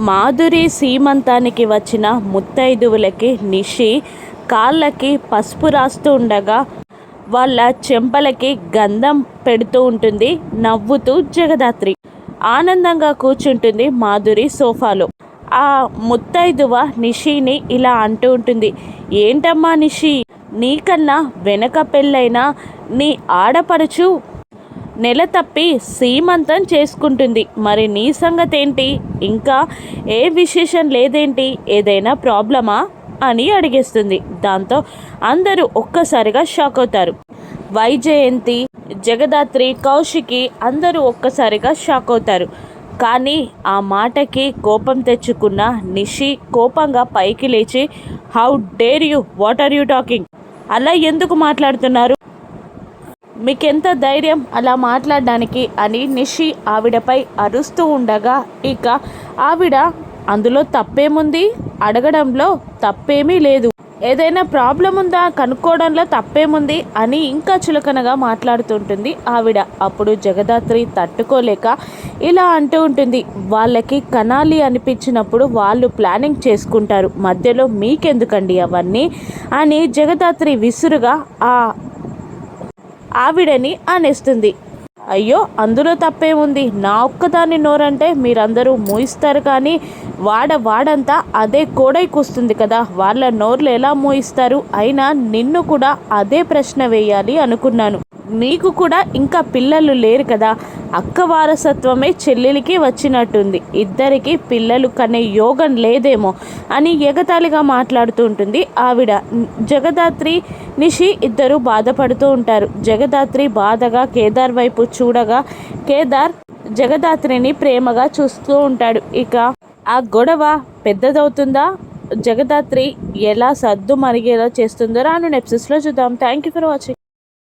మాధురి సీమంతానికి వచ్చిన ముత్తైదువులకి నిషి కాళ్ళకి పసుపు రాస్తూ ఉండగా వాళ్ళ చెంపలకి గంధం పెడుతూ ఉంటుంది నవ్వుతూ జగదాత్రి. ఆనందంగా కూర్చుంటుంది మాధురి సోఫాలో. ఆ ముత్తైదువ నిషిని ఇలా అంటూ ఉంటుంది ఏంటమ్మా నిషి నీకన్నా వెనక పెళ్ళైనా నీ ఆడపడుచు నెల తప్పి సీమంతం చేసుకుంటుంది. మరి నీ సంగతి ఏంటి ఇంకా ఏ విశేషం లేదేంటి? ఏదైనా ప్రాబ్లమా? అని అడిగేస్తుంది. దాంతో అందరూ ఒక్కసారిగా షాక్ అవుతారు. వైజయంతి జగదాత్రి కౌశికి అందరూ ఒక్కసారిగా షాక్ అవుతారు. కానీ ఆ మాటకి కోపం తెచ్చుకున్న నిషి కోపంగా పైకి లేచి how dare you? What are you talking? అలా ఎందుకు మాట్లాడుతున్నారు? మీకెంత ధైర్యం అలా మాట్లాడడానికి అని నిషి ఆవిడపై అరుస్తూ ఉండగా ఇక ఆవిడ అందులో తప్పేముంది? అడగడంలో తప్పేమీ లేదు. ఏదైనా ప్రాబ్లం ఉందా? కనుక్కోవడంలో తప్పేముంది? అని ఇంకా చులకనగా మాట్లాడుతుంటుంది ఆవిడ. అప్పుడు జగదాత్రి తట్టుకోలేక ఇలా అంటూ ఉంటుంది వాళ్ళకి కనాలి అనిపించినప్పుడు వాళ్ళు ప్లానింగ్ చేసుకుంటారు. మధ్యలో మీకెందుకండి అవన్నీ? అని జగదాత్రి విసురుగా ఆ ఆవిడని అనేస్తుంది. అయ్యో అందులో తప్పేముంది? నా ఒక్కదాన్ని నోరంటే మీరందరూ మూయిస్తారు కానీ వాడ వాడంతా అదే కోడై కూస్తుంది కదా. వాళ్ళ నోర్లు ఎలా మూయిస్తారు? అయినా నిన్ను కూడా అదే ప్రశ్న వేయాలి అనుకున్నాను. నీకు కూడా ఇంకా పిల్లలు లేరు కదా. అక్క వారసత్వమే చెల్లెలికి వచ్చినట్టుంది. ఇద్దరికి పిల్లలు కనే యోగం లేదేమో అని ఎగతాళిగా మాట్లాడుతూ ఉంటుంది. ఆవిడ జగదాత్రి నిషి ఇద్దరు బాధపడుతూ ఉంటారు. జగదాత్రి బాధగా కేదార్ వైపు చూడగా కేదార్ జగదాత్రిని ప్రేమగా చూస్తూ ఉంటాడు. ఇక ఆ గొడవ పెద్దదవుతుందా? జగదాత్రి ఎలా సర్దు మరిగేలా చేస్తుందో రాను నెప్సిస్లో చూద్దాం. Thank you for watching